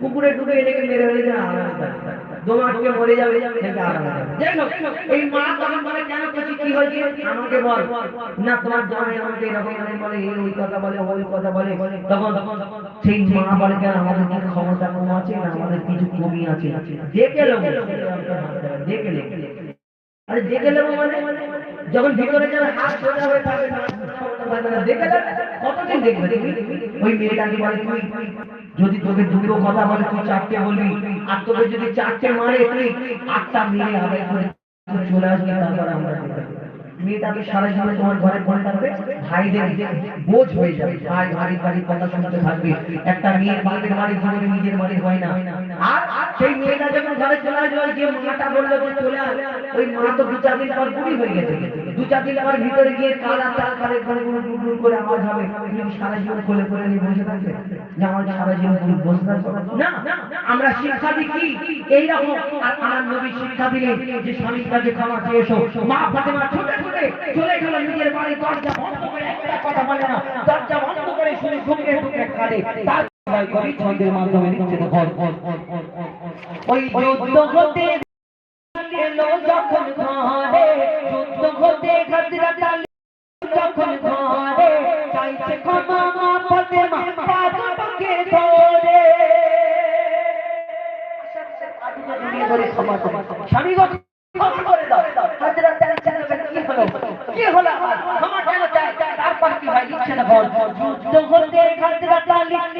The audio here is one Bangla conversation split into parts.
পুকুরে ডুবে মেরে মরে যাবে এই মা তখন বলে, কেন কিছু? কি হয়েছে? আমাকে বল। না, তোমার আমাকে এরকম বলে, এই কথা বলে, ওই কথা বলে। তখন সেই মা বলে, কেন আমাদের কি ক্ষমতা কম আছে না আমাদের কিছু কমি আছে? দেখে লোক দেখে লোক আরে দেখে নেব মানে? যখন ভিতরে যাবে হাত সোজা হয়ে থাকবে কতদিন দেখবে ওই যদি তোকে দুটো কথা বলে, তুই চারটে বলবি, আর তোকে যদি চারটে মারে, তুই আটটা মেয়ে আগে করে চলে আসবি, তারপর আমরা। মেয়েটাকে সারা জীবন তোমার ঘরে পড়ে থাকবে, ভাইদের বোঝ হয়ে যাবে। ভাই ভারী ভারী কথা শুনতে থাকবে। একটা মেয়ের বাপের বাড়ি জীবনে নিজের বাড়ি হয় না। আর সেই মেয়েটা যখন ঘরে চলে আসবে যে মাটা বলল যে চলে ওই মা তো দু চার দিন পর বুড়ি হয়ে গেছে। দু চার দিন আবার ভিতরে গিয়ে কালা চাল কালে ঘরে কোনো টুকরু করে আওয়াজ হবে। তুমি সারা জীবন কোলে করে নিয়ে বসে থাকবে? যে আমার সারা জীবন বসে থাকবে। না, আমরা শিক্ষা দিই কি? এইরকম। আর আমার নবী শিক্ষা দিলেন যে স্বামীর কাছে ক্ষমা চেয়ে এসো মা ফাতেমা ছুটে ছুটে চলে গেল নিজের বাড়ি দরজা বন্ধ করে একটা কথা বলে না দরজা বন্ধ করে শুনে ঢুকে ঢুকে খালে তার কবি ছন্দের মাধ্যমে লিখছে দেখো ওই যুদ্ধ হতে এলো যখন ঘরে যুদ্ধ হতে ঘাতরা তালে যখন ঘরে চাইছে ক্ষমা মা ফাতেমা পাদকে ধরে স্বামী গো করে দাও হাজরা হলো কি হলো ক্ষমা কেন চাই, তারপর কি ভাই লিখছে না বল যুদ্ধ হতে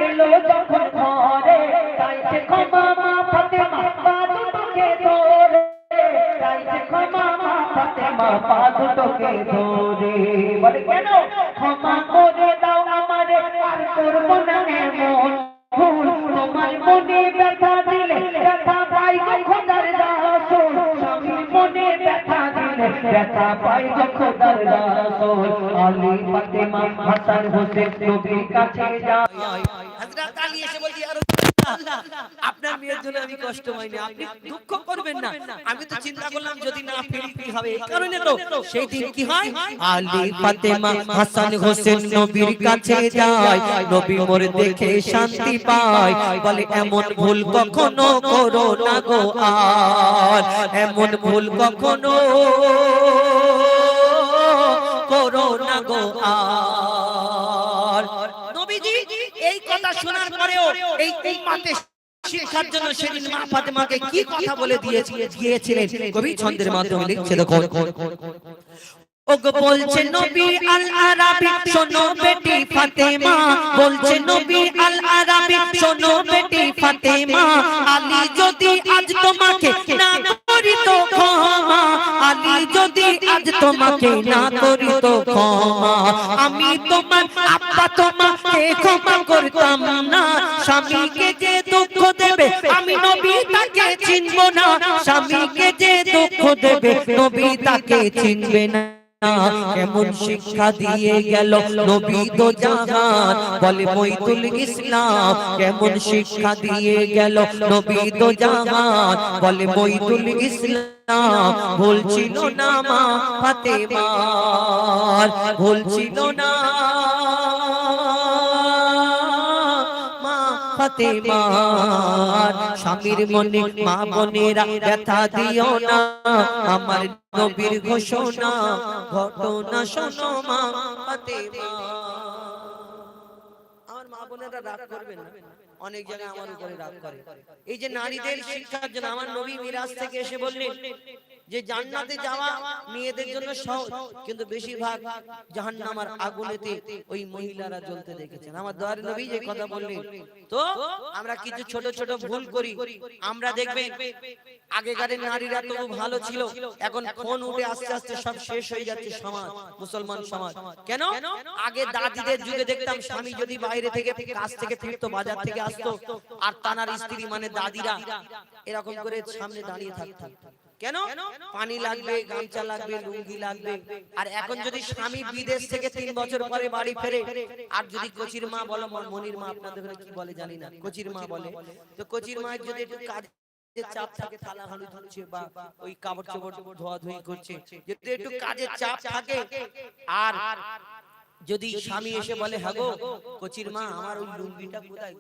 এলো যখন ঘরে চাইছে ক্ষমা মা ফাতেমা পাদকে ধরে। চাইছে ক্ষমা মা ফাতেমা পাদকে ধরে। বলে, কেন? ক্ষমা করে দাও আমারে, আর করব না এমন ভুল। তোমার মনে ব্যথা দিলে ব্যথা পাই গো খোদার রাসূল আলী ফাতেমা হাসান হোসেন নবীর কাছে যায়। হযরত আলী এসে বলছি আপনার মেয়ের জন্য আমি কষ্ট পাইনি, আপনি দুঃখ করবেন না। আমি তো চিন্তা করলাম যদি না ফিরি কি হবে, এই কারণে তো। সেই দিন কি হয়? আলী ফাতেমা হাসান হোসেন নবীর কাছে যায়, নবী মোর দেখে শান্তি পায়। বলে, এমন ভুল কখনো করো না গো আর, এমন ভুল কখনো করো না গো শোনার পরেও এই উম্মাতে শিক্ষার জন্য সেদিন মা ফাতেমাকে কি কথা বলে দিয়েছি গিয়েছিলেন কবি ছন্দের মাধ্যমে লিখছে দেখো। ওগো বলছে নবী আল আরাবি শোনো বেটি ফাতেমা। বলছে নবী আল আরাবি শোনো বেটি ফাতেমা। আলী যদি আজ তোমাকে না করি তো ক্ষমা আলী যদি আজ তোমাকে না করি তো ক্ষমা আমি তোমার আপা তোমাকে ক্ষমা করতাম না। স্বামীকে যে দুঃখ দেবে, আমি নবী তাকে চিনব না। স্বামীকে যে দুঃখ দেবে, নবী তাকে চিনবে না। কেমন শিক্ষা দিয়ে গেল? নবী তো জাহান। বলে মইতুল ইসলাম, কেমন শিক্ষা দিয়ে গেল? নবী তো জাহান। বলে মইতুল ইসলাম বলছিল না মা ফাতেমার না ফাতেমার। স্বামীর মনে মা বোনেরা ব্যথা দিও না, আমার নবীর ঘোষণা ঘটনা শোনো মা ফাতেমা। আমার মা বোনেরা রাগ করবেন না। অনেক জায়গায় আমার উপরে রাগ করে। এই যে নারীদের শিক্ষার জন্য আমার নবী মিরাজ থেকে এসে বললেন যে জান্নাতে যাওয়া মেয়েদের জন্য সহজ কিন্তু বেশিরভাগ জাহান্নামার আগুনেতে ওই মহিলারা জ্বলতে দেখেছেন। আমার দয়ার নবী যে কথা বললেন তো আমরা কিছু ছোট ছোট ভুল করি। আমরা দেখবেন আগেকারের নারীরা তো ভালো ছিল এখন ফোন উঠে আস্তে আস্তে সব শেষ হয়ে যাচ্ছে সমাজ মুসলমান সমাজ। কেন আগে দাদিদের যুগে দেখতাম স্বামী যদি বাইরে থেকে কাজ থেকে ফিরতো বাজার থেকে আসতো আর তানার স্ত্রী মানে দাদিরা এরকম করে সামনে দাঁড়িয়ে থাকতো। কেন? পানি লাগবে, গামছা লাগবে, লুঙ্গি লাগবে। আর এখন যদি স্বামী বিদেশ থেকে তিন বছর পরে বাড়ি ফেরে, আর যদি কচির মা বলো মনির মা, আপনাদের কি বলে জানি না। কচির মা বলে, তো কচির মা যদি একটু কাজ চাপ থাকে, থালা হাঁড়ি ধুচ্ছে বা ওই কাপড় চোপড় ধোয়া ধুই করছে, যদি একটু কাজের চাপ থাকে, আর যদি স্বামী এসে বলে হ্যাঁ গো কচির মা আমার ওই লুঙ্গিটা কোথায়?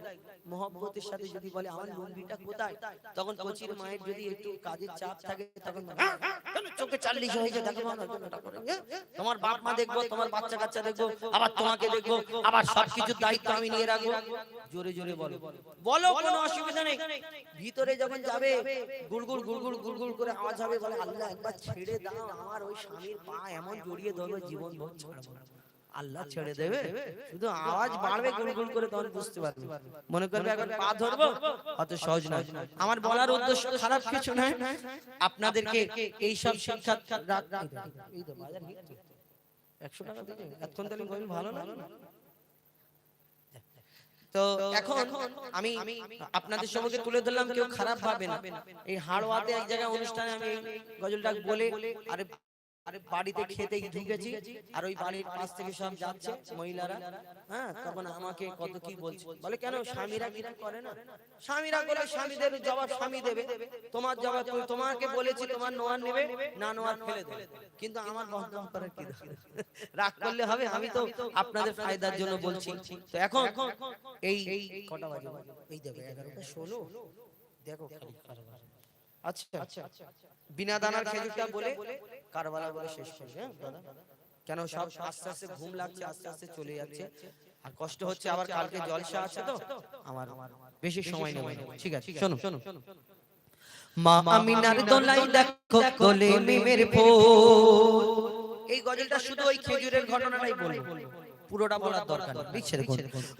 মহব্বতের সাথে যদি বলে আমার লুঙ্গিটা কোথায়? তখন কচির মায়ের যদি একটু কাজের চাপ থাকে তখন "হ্যাঁ, হ্যাঁ, কেন চোখে চাল্লিশ দেখো? তোমার বাপ মা দেখব তোমার বাচ্চা কাচ্চা দেখব আবার তোমাকে দেখব আবার সবকিছুর দায়িত্ব আমি নিয়ে রাখব। জোরে জোরে বলো। বলো কোনো অসুবিধা নেই। ভিতরে যখন যাবে গুড়গুড় গুড়গুড় গুড়গুড় করে আওয়াজ হবে বলে আল্লাহ একবার ছেড়ে দাও আমার ওই স্বামীর পা এমন জড়িয়ে ধরবে জীবন ভর ছাড়বো। আল্লাহ ছেড়ে দেবে। শুধু আওয়াজ বাড়বে গুড়গুড় করে তখন বুঝতে পারবে। মনে করবে এখন পা ধরবো? অত সহজ নয়। আমার বলার উদ্দেশ্য খারাপ কিছু নয়। আপনাদেরকে এই সব শিক্ষা। একশো টাকা এতক্ষণ তাহলে ভালো না? তো এখন আমি আপনাদের সম্মুখে তুলে ধরলাম কেউ খারাপ ভাবে না। এই হাড়ওয়াতে এক জায়গায় অনুষ্ঠানে আমি গজলটা বলে আরে আরে বাড়িতে খেতে ঢুকেছি আর ওই বাড়ির পাশ থেকে সব যাচ্ছে মহিলারা। হ্যাঁ তখন আমাকে কত কি বলছে? বলে কেন স্বামীরা কিছু করে না? স্বামীরা করে স্বামীদের জবাব স্বামী দেবে। তোমার জবাব তুমি- তোমাকে বলেছি তোমার নোয়ার নেবে না নোয়ার ফেলে দেবে। কিন্তু আমার বদনাম করার কি রাগ করলে হবে আমি তো আপনাদের ফায়দার জন্য বলছি। তো এখন এই কটা বাজে। এই দেখো এগারোটা ষোলো। দেখো খালি। কারবার আচ্ছা। বিনা দানার খেজুরটা বলে কারবালা বলে শেষ করবে দাদা। কেন সব আস্তে আস্তে ঘুম লাগছে আস্তে আস্তে চলে যাচ্ছে। আর কষ্ট হচ্ছে আবার কালকে জলসা আছে তো? আমার বেশি সময় নেব ঠিক আছে শোনো শোনো। মা আমিনার দোলাই দেখো কোলে মিমের ফুল এই গজলটা শুধু ওই খেজুরের ঘটনাটাই বলব। পুরোটা বলার দরকার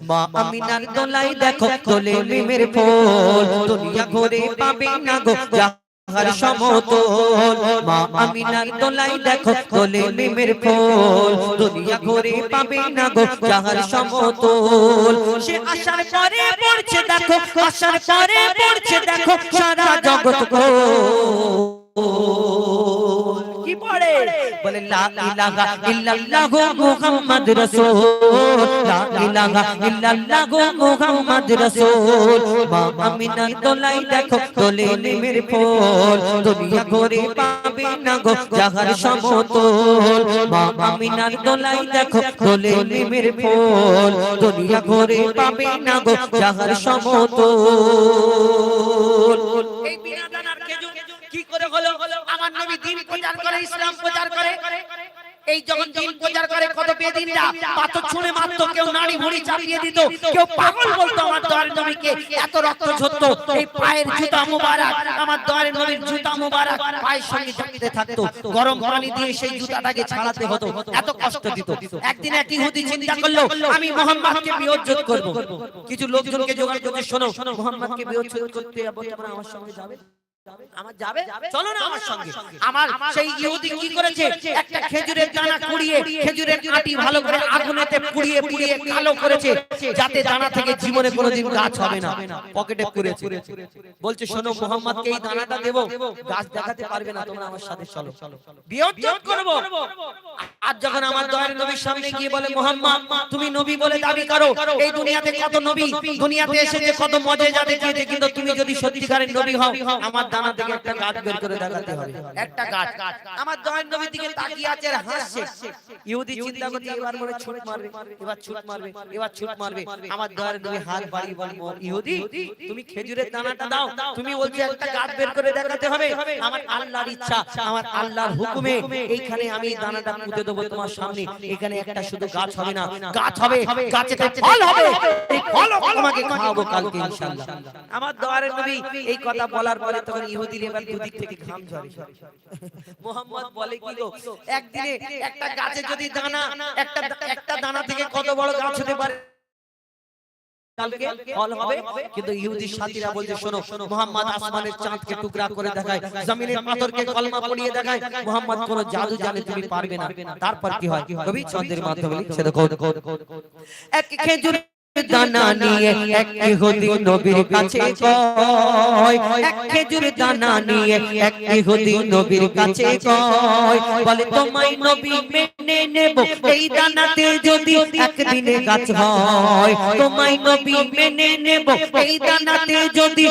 মা আমিনার দোলাই দেখো কোলে মিমের ফুল দুনিয়া ঘুরে পাবে না গো। সমতল। মা আমিনার দোলাই দেখো কোলে মিমের ফুল দুনিয়া ঘুরে পাবে না গো। যাহার সমতল। সে আসার পরে পড়ছে দেখো আসার পরে পড়ছে দেখো সারা জগৎ। গো। বলে, লা ইলাহা ইল্লাল্লাহু মুহাম্মদ রাসূল। লা ইলাহা ইল্লাল্লাহু মুহাম্মদ রাসূল। মা আমিনার দোলাই দেখো না গো জাহার সমতল। মা আমিনার দোলাই দেখো, দোলে নিমের ফুল। দুনিয়া না গো জাহার সমতল। করে হলো, আমার নবী দিন প্রচার করে, ইসলাম প্রচার করে। এই যখন দিন প্রচার করে, কত বেদিনরা পাথর ছুঁড়ে মারতো, কেউ নাড়ি ভুড়ি চাপিয়ে দিত, কেউ পাগল বলতো আমার দয়ার নবীকে, এত রক্ত ঝরতো, এই পায়ের জুতা মুবারক, আমার দয়ার নবীর জুতা মুবারক পায়ের সঙ্গে জাগতে থাকতো, গরম পানি দিয়ে সেই জুতাটাকে ছাড়াতে হতো, এত কষ্ট দিত। একদিন এক ইহুদি চিন্তা করল, আমি মোহাম্মদকে বিয়োজ্জত করব। কিছু লোকজনকে জোগাড় করতে শোনো, মোহাম্মদকে বিয়োজ্জত করতে আমার সঙ্গে যাবে? আমার যাবে? চলো না আমার সঙ্গে। আমার সেই ইহুদি কি করেছে? একটা খেজুরের দানা কুড়িয়ে খেজুরের আটি ভালো করে আগুনেতে পুড়িয়ে পুড়িয়ে কালো করেছে। যাতে দানা থেকে জীবনে কোনোদিন গাছ হবে না। পকেটে পুড়েছে। বলছে শোনো মোহাম্মদকে এই দানাটা দেবো। গাছ দেখাতে পারবে না তোমরা আমার সাথে চলো। বিয়োজন করব। আর যখন আমার দয়ার নবীর সামনে গিয়ে বলে মোহাম্মদ তুমি নবী বলে দাবি করো। এই দুনিয়াতে কত নবী? দুনিয়াতে এসেছে কত মজা যাতে দিয়েছে কিন্তু তুমি যদি সত্যিকারের নবী হও আমার দানা থেকে একটা গাছ বের করে দেখাতে হবে। একটা গাছ। আমার দয়ার নবীর দিকে তাকিয়ে আছে আর হাসছে। ইহুদি চিন্তা করছে এবার মনে ছুট মারবে এবার ছুট মারবে এবার ছুট মারবে। আমার দয়ার নবী হাত বাড়িয়ে বলে ইহুদি তুমি খেজুরের দানাটা দাও। তুমি বলছো একটা গাছ বের করে দেখাতে হবে। আমার আল্লাহর ইচ্ছা আমার আল্লাহর হুকুমে এইখানে আমি দানাটা পুঁতে দেবো তোমার সামনে। এখানে একটা শুধু গাছ হবে না গাছ হবে। গাছেতে ফল হবে। এই ফল তোমাকে খাওয়াবো কালকে ইনশাআল্লাহ। আমার দোয়ারের নবী এই কথা বলার পরে তখন ইহুদি এবার দুদিক থেকে ঘাম ঝরে মোহাম্মদ বলে কি গো? একদিনে একটা গাছে যদি দানা একটা একটা দানা থেকে কত বড় গাছ হতে পারে? কালকে ফল হবে? কিন্তু ইহুদি সাথীরা বলছে শোনো মোহাম্মদ আসমানের চাঁদকে টুকরা করে দেখায় জমিনের পাথরকে কলমা পড়িয়ে দেখায় মোহাম্মদ কোন জাদু জানে তুমি পারবে না। তারপর কি হয়? কবি ছন্দের মাধ্যমে লিখছে দেখো এক খেজুর দানা নিয়ে এক ইহুদি নবীর কাছে কয়। এক খেজুর দানা নিয়ে এক ইহুদি নবীর কাছে কয়। বলে, তোমায় নবী মেনে নেব। এই দানাতে যদি একদিনে গাছ হয়, তোমায় নবী মেনে নেব। এই দানাতে যদি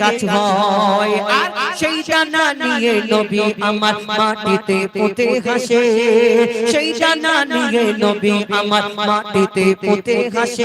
গাছ হয়, আর সেই দানা নিয়ে নবী আমার মাটিতে পুঁতে হাসে। সেই দানা নিয়ে নবী আমার মাটিতে পুঁতে হাসে।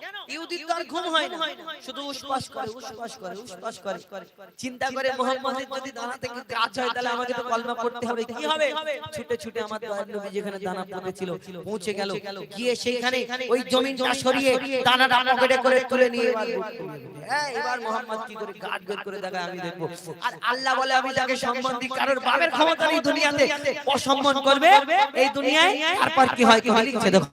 ইহুদির তো ঘুম হয় না। শুধু উসপাস করে উসপাস করে উসপাস করে। চিন্তা করে মোহাম্মদের যদি দানা থেকে গাছ হয়, তাহলে আমাকে তো কলমা পড়তে হবে। কি হবে? ছুটে ছুটে আমার দয়ার নবী যেখানে দানা পড়েছিল, পৌঁছে গেল। গিয়ে সেইখানে ওই জমিনটা সরিয়ে দানাটা পকেটে করে তুলে নিয়ে এবার হ্যাঁ মোহাম্মদ কি করে গাট বের করে দেখায়, আমি দেখব। আর আল্লাহ বলে, আমি যাকে সম্মান দিই, কারোর বাবের ক্ষমতা নেই দুনিয়াতে। অসম্মান করবে এই দুনিয়ায়, তারপর কি হয় কি হয়? দেখো।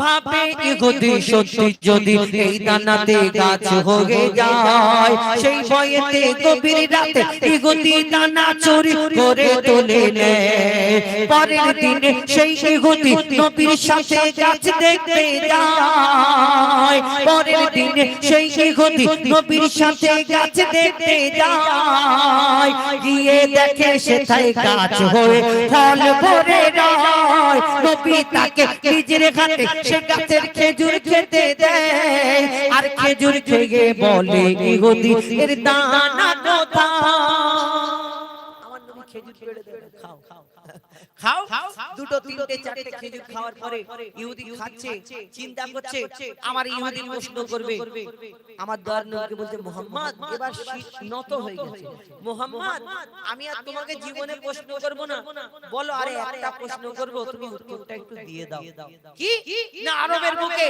ভাবে ইহুদি সত্যি যদি এই দানাতে গাছ হয়ে যায়, সেই ভয়েতে গভীর রাতে ইহুদি দানা চুরি করে তুলে নেয়। পরের দিনে সেই ইহুদি নবীর সাথে গাছ দেখতে যায়। পরের দিনে সেই ইহুদি নবীর সাথে গাছ দেখতে যায়। গিয়ে দেখে সেথায় গাছ হয়ে ফল ভরে রয় নবী তাকে নিজের খাতে সে গাছের খেজুর খেতে দেয়। আর খেজুর খেয়ে বলে ইহুদি এর দানা কোথা আমার নবী খেজুর পেড়ে দেয় খাও খাও। দুটো তিনটে চারটে খেজুর খাওয়ার পরে ইহুদি খাচ্ছে চিন্তা করছে আমার ইহুদি প্রশ্ন করবে। আমার দয়ার নবীকে বলতে মোহাম্মদ এবার নত হয়ে গেছে। মোহাম্মদ আমি আর তোমাকে জীবনে প্রশ্ন করব না। বলো আরে একটা প্রশ্ন করব তুমি উত্তরটা একটু দিয়ে দাও। কি? না আরবের বুকে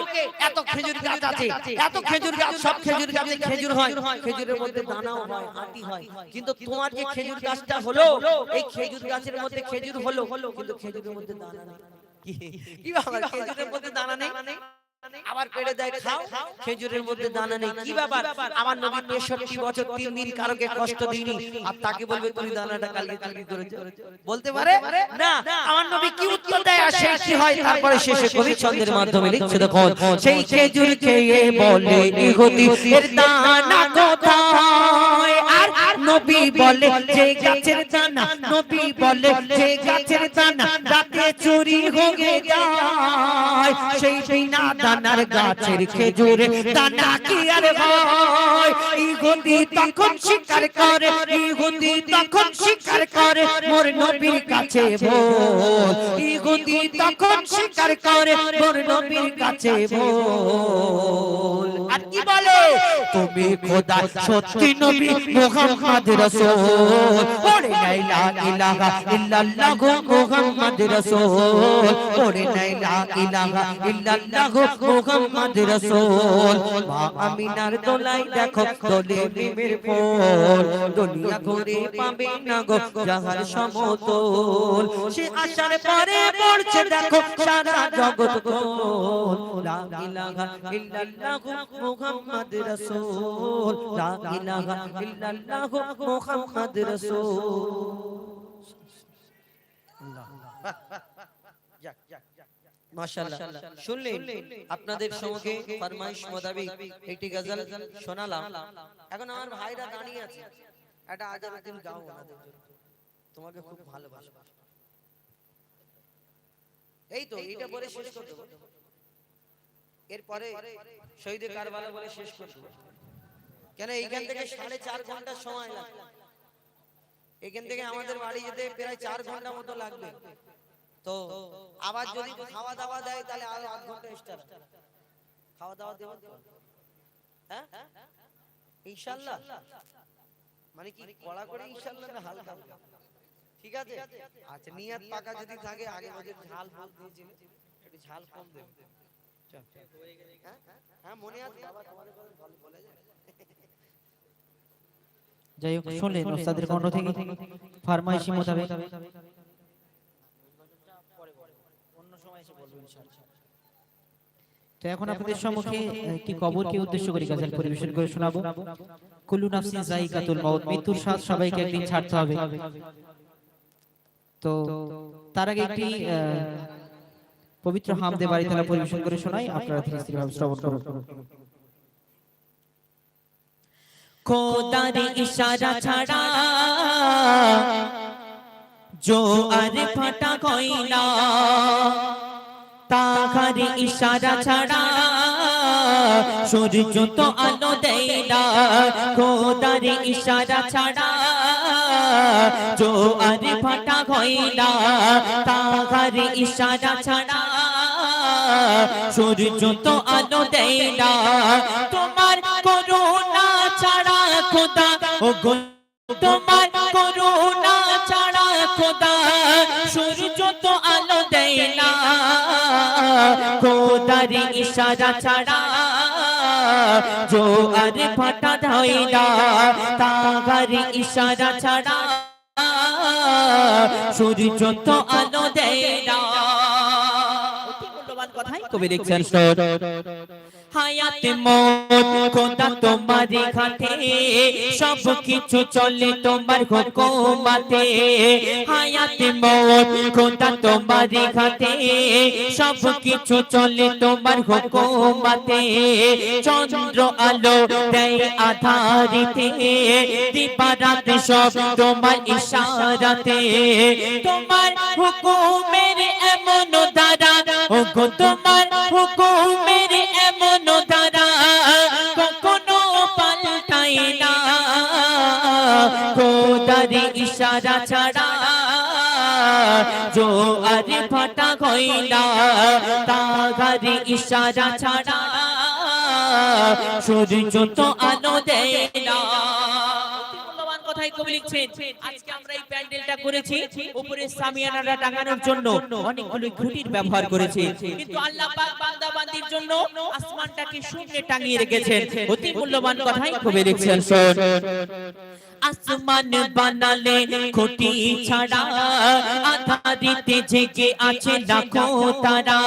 এত খেজুর গাছ আছে এত খেজুর গাছ সব খেজুর গাছে খেজুর হয় খেজুরের মধ্যে দানাও হয় আটি হয় কিন্তু তোমার যে খেজুর গাছটা হলো এই খেজুর গাছের মধ্যে খেজুর হলো কিন্তু খেজুরের মধ্যে দানা নেই। কি- ব্যাপার খেজুরের মধ্যে দানা নেই? আবার পেড়ে দেয় খাও? খেজুরের মধ্যে দানা নেই। কি ব্যাপার আমার নবী তেষট্টি বছর তিন দিন কারোকে কষ্ট দিইনি। আর তাকে বলবে তুমি দানাটা কালকে চুরি করেছ। বলতে পারে? না। আমার নবী কি উত্তর দেয়? আর সেই কি হয়? তারপরে শেষে কবি ছন্দের মাধ্যমে লিখছে দেখুন সেই খেজুর খেয়ে বলে ইহুদি এর দানা কোথায়? নবী বলে যে গাছের দানা নবী বলে যে গাছের দানা রাতে চুরি হয়ে যায়। সেই বিনা দানার গাছের খেজুরে দানা কি আর হয়? ইহুদি তখন স্বীকার করে, ইহুদি তখন স্বীকার করে, মোর নবীর কাছে বল ইহুদি তখন স্বীকার করে, মোর নবীর কাছে বল আর কি বলে? তুমি খোদা সত্যি নবী মুহাম্মদ রাসূল। ওরে লা ইলাহা ইল্লাল্লাহ মুহাম্মদ রাসূল। ওরে লা ইলাহা ইল্লাল্লাহ মুহাম্মদ রাসূল। মা আমিনার দোলাই দেখো দোলে প্রেমের ফুল দুনিয়া ঘুরে পাবে না গো যাহার সমতল। সে আসার পরে পড়ছে দেখো সারা জগৎ গোল লা ইলাহা ইল্লাল্লাহ মুহাম্মদ রাসূল। লা ইলাহা ইল্লাল্লাহ মুহাম্মদ রাসূল। মাশাআল্লাহ। শুনলেন আপনাদের সঙ্গে ফরমাইশ মোতাবেক একটি গজল শোনালাম। এখন আমার ভাইরা দাঁড়িয়ে আছে। একটা আজানুদ্দিন গাও ওনাদের জন্য। তোমাকে খুব ভালোবাসো। এই তো এইটা বলে শেষ করে এরপরে শহীদে কারবালা বলে শেষ করে কেন এইখান থেকে সাড়ে চার ঘণ্টা সময় লাগবে? এখান থেকে আমাদের বাড়ি যেতে প্রায় চার ঘণ্টা মতো লাগবে। তো আবার যদি খাওয়া দাওয়া দেয় তাহলে আরও আধ ঘণ্টা এক্সট্রা খাওয়া দাওয়া দেবো তো? হ্যাঁ? ইনশাল্লাহ। মানে কি কড়া করে ইনশাল্লাহ না হালকা? ঠিক আছে? আচ্ছা নিয়াত পাকা যদি থাকে আগে বছর ঝাল ফাল দিয়েছিল। একটু ঝাল কম দেবে। হ্যাঁ? হ্যাঁ মনে আছে? বাবা তোমাদের কথা ভালো বলে যায় যাই হোক শুনলেন ওস্তাদের কণ্ঠ থেকে ফারমাইশি মোতাবেক। তো এখন আপনাদের সম্মুখে একটি কবরকে উদ্দেশ্য করে গাজাল পরিবেশন করে শোনাবো? কুল্লু নাফসিন যায়িকাতুল মাউত মৃত্যুর স্বাদ সবাইকে একদিন ছাড়তে হবে। তো তার আগে একটি পবিত্র হামদে বাড়ি তালা পরিবেশন করে শোনাই। আপনারা ধীরে ধীরে ভাবে শ্রবণ করুন। খোদার ইশারা ছাড়া জো আর ফাটা কইলা তাহার ইশারা ছাড়া। সূর্য তো আলো দেয় না খোদার ইশারা ছাড়া। জো আর ফাটা কইলা তাহার ইশারা ছাড়া। সূর্য তো আলো দেয় না তোমার করুণা ছাড়া খোদা। ও তোমার করুণা ছাড়া খোদা। খোদার ইশারা ছাড়া জো আর ফাটা ধয় না তাগার ইশারা ছাড়া সূর্য তো আলো দেয় না। কথাই কবি লিখছেন। হায়াতে মত খোদা তোমারই ঘাটে, সব কিছু চলে তোমার হুকুমাতে। হায়াতে মত খোদা তোমারই ঘাটে, সব কিছু চলে তোমার হুকুমাতে। চন্দ্র আলো দেয় আধারিতে, দিবারাতে সব তোমার ইশারাতে। তোমার হুকুমের এমন দ্বারা ও তোমার হুকুমের এমন ইশারা ছাড়া জো আরে ফাটা হইলা তাগার ইশারা ছাড়া সূর্য তো আলো দেয় আজকে আমরা এই প্যান্ডেলটা করেছি টাঙানোর জন্য। ব্যবহার করেছি। কিন্তু আল্লাহ আসমানটাকে শূন্যে টাঙিয়ে রেখেছেন। অতি মূল্যবান কথাই কবি লিখছেন। আসমান বানালে, খুঁটি ছাড়া, আধারিতে জেগে আছে লাখো তারা।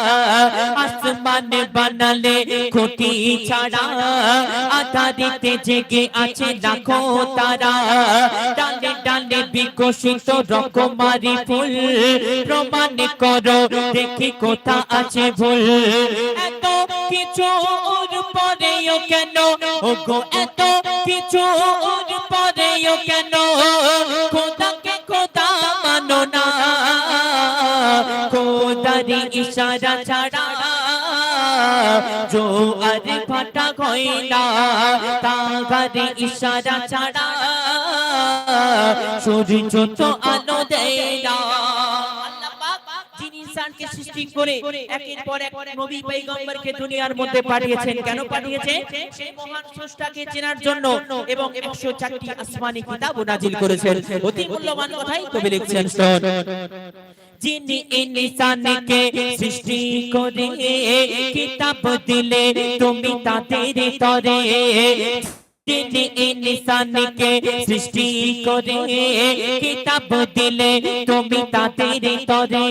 আসমান বানালে, খুঁটি ছাড়া, আধারিতে জেগে আছে লাখো তারা। ডালে ডালে বিকশিত রকমারি ফুল, প্রমাণ করো, দেখি কোথা আছে ভুল। এত কিছু পরেও কেন? ও গো এত কিছু ওর পরেও কেন? খোদাকে খোদা মানো না। খোদারি ইশারা ছাড়া জো আর ফাটা কইলা তাগারি ইশারা ছাড়া সূর্য তো আলো দেয় না। ইনসানকে সৃষ্টি করে একের পর এক নবী পয়গম্বরকে দুনিয়ার মধ্যে পাঠিয়েছেন। কেন পাঠিয়েছে সেই মহান স্রষ্টাকে চেনার জন্য এবং 104টি আসমানি কিতাব নাজিল করেছেন। অতি মূল্যবান কথাই কবি লিখছেন। শোন যিনি ইনসানকে সৃষ্টি করে কিতাব দিলে তুমি তাদের তরে তিনি ইনসানকে সৃষ্টি করে। কিতাব দিলে তুমি তাদের তরে।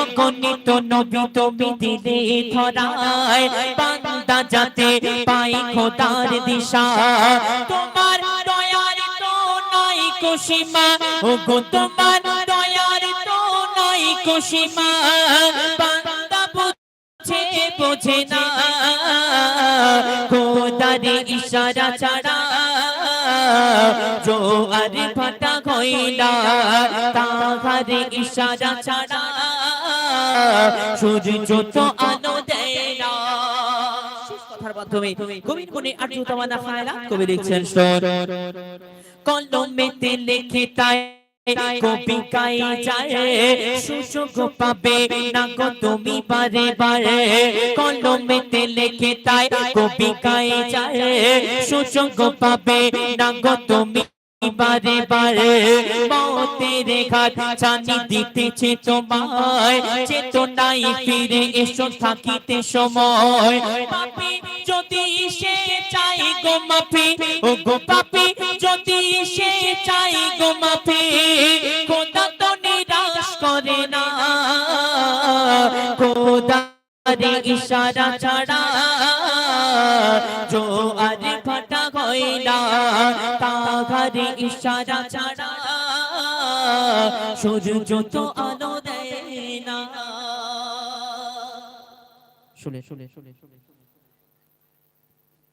অগণিত নবী তুমি দিলে ধরায়। বান্দা যাতে পাই খোদার দিশা। তোমার দয়ার তো নাই কুসীমা ও তোমার দয়ার তো নাই বান্দা বুঝে বোঝে না। খোদারে ইশারা ছাড়া জো আরে ফাটা হইলা তাহারে ইশারা ছাড়া আলো দেয় না কবি কলমেতে লেখে কবিকাই যায়, সুযোগ পাবে না গো তুমি বারে বারে। কলমেতে লেখে তাই কবি কবিকাই যায়, সুযোগ পাবে না গো তুমি বারে বারে মতের ঘাট জানি দিতেছে তোমায়। চেতনাই ফিরে এসো, থাকিতে সময়। পাপি যদি সে চাই গো মাফি ও গো পাপি যদি সে চাই গো মাফি, খোদা তো নিরাশ করে না। খোদা তাহারি ইশারা ছাড়া জো আর হয় না তাহারি ইশারা ছাড়া সূর্য তো আলো দেয় না। শুনে শুনে শুনে শুনে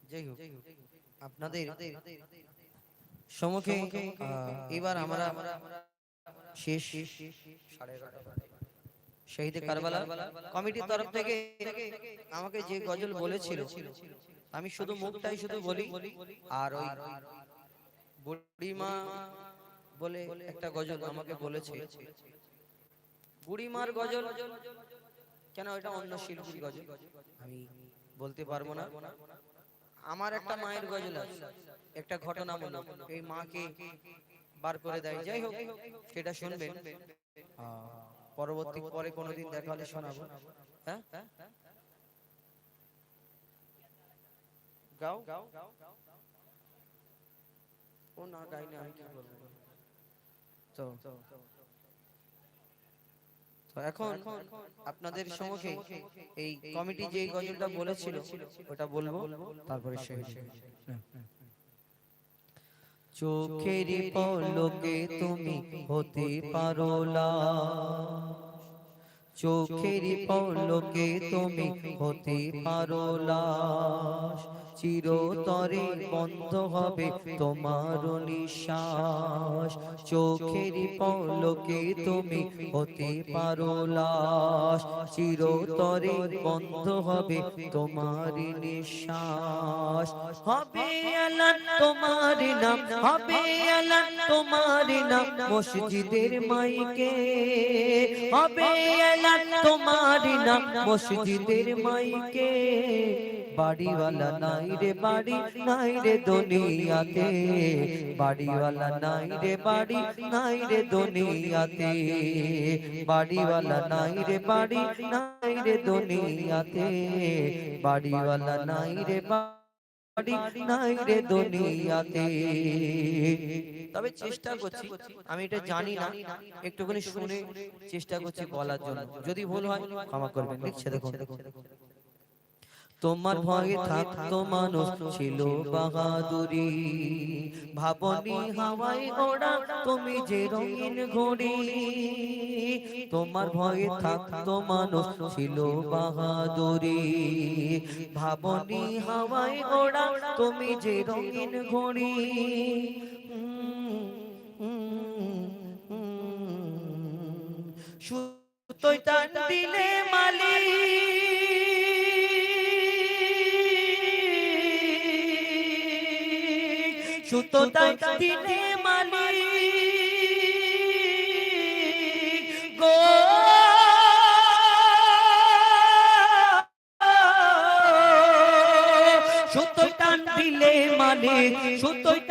যাই হোক আপনাদের সম্মুখে এবার আমরা শেষ সাড়ে এগারোটা শহীদ কারবালা কমিটির তরফ থেকে আমাকে যে গজল বলেছিল আমি শুধু মুখটাই শুধু বলি আর ওই বুড়িমা বলে একটা গজল আমাকে বলেছে। বুড়িমার গজল কেন এটা অন্য শিল্পীর গজল? আমি বলতে পারব না। আমার একটা মায়ের গজল আছে। একটা ঘটনা মনে এই মাকে বার করে দেয়। যাই হোক সেটা শুনবেন। আহ, পরবর্তী পরে কোনোদিন দেখা হলে শোনাবো। হ্যাঁ? গাও। ও না গাইনি আমি কি বলব? তো তো এখন আপনাদের সম্মুখে এই কমিটি যে গজলটা বলেছিল ওটা বলব তারপরে শেষ চোখের পলকে তুমি হতে পারো লাশ। চোখের পলকে তুমি হতে পারো লাশ চিরতরে বন্ধ হবে তোমার নিঃশ্বাস। চোখের পলকে তুমি হতে পারো লাশ। চিরতরে বন্ধ হবে তোমার নিঃশ্বাস। হবে আলান তোমার নাম, হবে আলান তোমার নাম মসজিদের মাইকে। হবে আলান তোমার নাম মসজিদের মাইকে। বাড়িওয়ালা নাই রে বাড়ি, নাই রে দুনিয়াতে। বাড়িওয়ালা নাই রে বাড়ি, নাই রে দুনিয়াতে। বাড়িওয়ালা নাই রে বাড়ি, নাই রে দুনিয়াতে। বাড়িওয়ালা নাই রে বাড়ি, নাই রে দুনিয়াতে। তবে চেষ্টা করছি, আমি এটা জানি না। একটুখানি শুনে চেষ্টা করছি বলার জন্য। যদি ভুল হয়, ক্ষমা করবেন। লিখছে দেখুন। তোমার ভয়ে থাকতো মানুষ ছিল বাহাদুরি। ভাবনি হাওয়াই ওড়া তুমি যে রঙিন ঘড়ি। তোমার ভয়ে থাকতো মানুষ ছিল বাহাদুরি। ভাবনি হাওয়াই ওড়া তুমি যে রঙিন ঘড়ি। সুতোয় টান দিলে মালিক। টান দিলে মালিক গো। সুতোই টান দিলে মালিক টান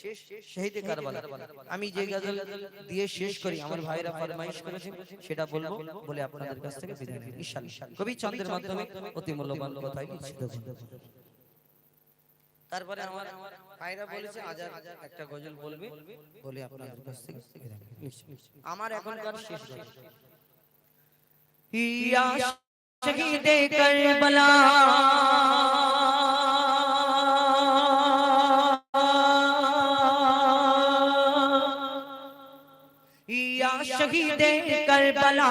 শেষ শহীদে কারবালা আমি যে গজল দিয়ে শেষ করি, আমার ভাইরা ফরমাইশ করেছে, সেটা বলব বলে আপনাদের কাছ থেকে বিদায় নিই। ইনশাআল্লাহ। কবি চন্দ্রের মাধ্যমে অতি মূল্যবান কথাই লিখছি তারপরে আমার ভাইরা বলেছে আজার একটা গজল বলবে বলে আপনাদের কাছ থেকে বিদায়। আমার এখনকার শেষ গজল। ইয়া শহীদে কারবালা। شہید کربلا۔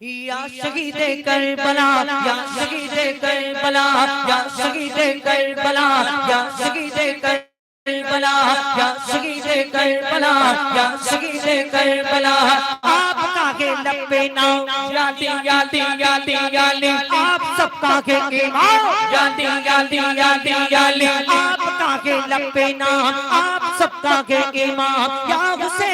یا شہید کربلا، یا شہید کربلا، یا شہید کربلا، یا شہید کربلا، یا شہید کربلا، یا شہید کربلا۔ آپ کا کے لبے نام یادی یادی یادی یادی۔ آپ سب کا کے امام یادی یادی یادی یادی۔ آپ کا کے لپے نام آپ سب کا کے امام یا حسین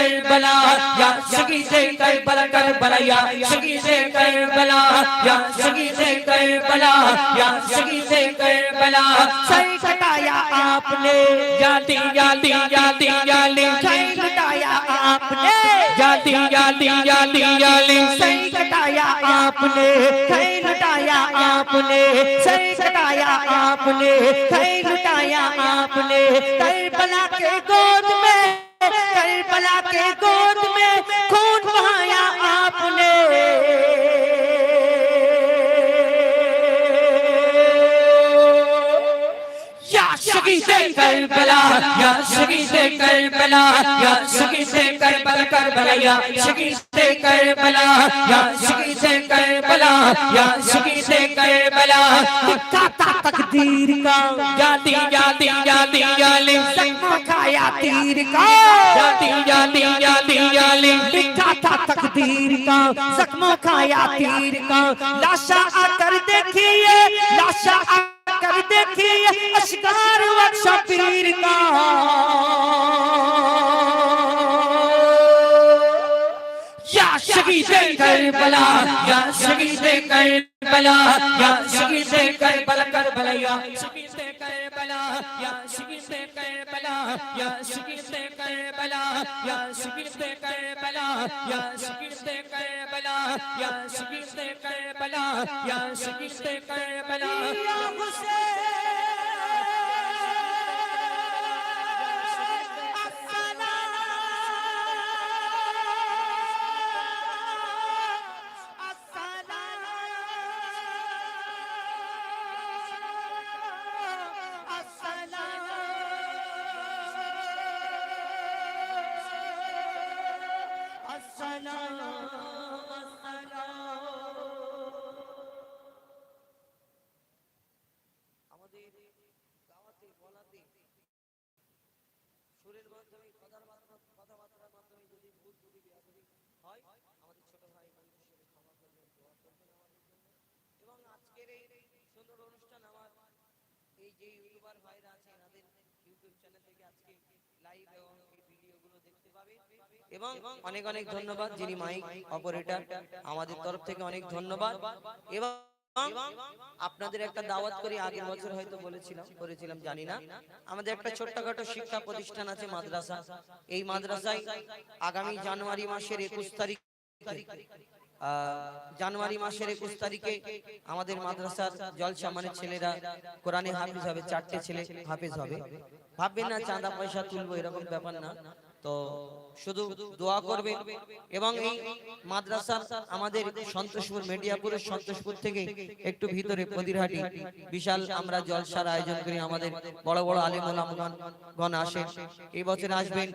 کربلا، یا سگی سے کربلا کربلا، یا سگی سے کربلا، یا سگی سے کربلا، یا سگی سے کربلا۔ سر کٹایا آپ نے یادی یادی یادی یادی سر کٹایا آپ نے۔ دیا دیا دیا سر کٹایا آپ نے سر لٹایا آپ نے سر کٹایا آپ نے سر لٹایا آپ نے کربلا کے گود میں کربلا کے گود میں خون وہاں শহীদ করবলা ইয়া শহীদ করবলা ইয়া শহীদ করবলা করবলা ইয়া শহীদ کربلا یا شہید کربلا یا شہید کربلا لکھا تھا تقدیر کا یادی یادی یادی یالی زخم کھایا تیر کا یادی یادی یادی یالی لکھا تھا تقدیر کا زخم کھایا تیر کا لاشا آ کر دیکھیے لاشا آ आकर देखिए अशकार वक्शा पीर का या शहीदे करबला या शहीदे करबला या शहीदे करबला करबला या शहीदे کربلا یا شگفت کربلا یا شگفت کربلا یا شگفت کربلا یا شگفت کربلا یا شگفت کربلا یا شگفت کربلا یا حسین এই যে ইউটিউবার ভাইরা আছে এনাদের ইউটিউব চ্যানেল থেকে আজকে লাইভ এবং এই ভিডিওগুলো দেখতে পাবে। এবং অনেক অনেক ধন্যবাদ যিনি মাইক অপারেটর আমাদের তরফ থেকে অনেক ধন্যবাদ। এবং আপনাদের একটা দাওয়াত করি আগের বছর হয়তো বলেছিলাম করেছিলাম জানি না। আমাদের একটা ছোট্টখাটো শিক্ষা প্রতিষ্ঠান আছে মাদ্রাসা। এই মাদ্রাসায় আগামী জানুয়ারি মাসের একুশ তারিখ। জানুয়ারি মাসের একুশ তারিখে আমাদের মাদ্রাসার জলসা মানে ছেলেরা কোরআনে হাফিজ হবে, চারটে ছেলে হাফিজ হবে। ভাববেন না, চাঁদা পয়সা তুলবো, এরকম ব্যাপার না। তো শুধু দোয়া করবে এবং এই মাদ্রাসার আমাদের সন্তোষপুর মেডিয়াপুরের সন্তোষপুর থেকে একটু ভিতরে পদিরহাটি বিশাল আমরা জলসার আয়োজন করি। আমাদের বড় বড় আলিম ওলামগণ গণ আসেন। এই বছর আসবেন।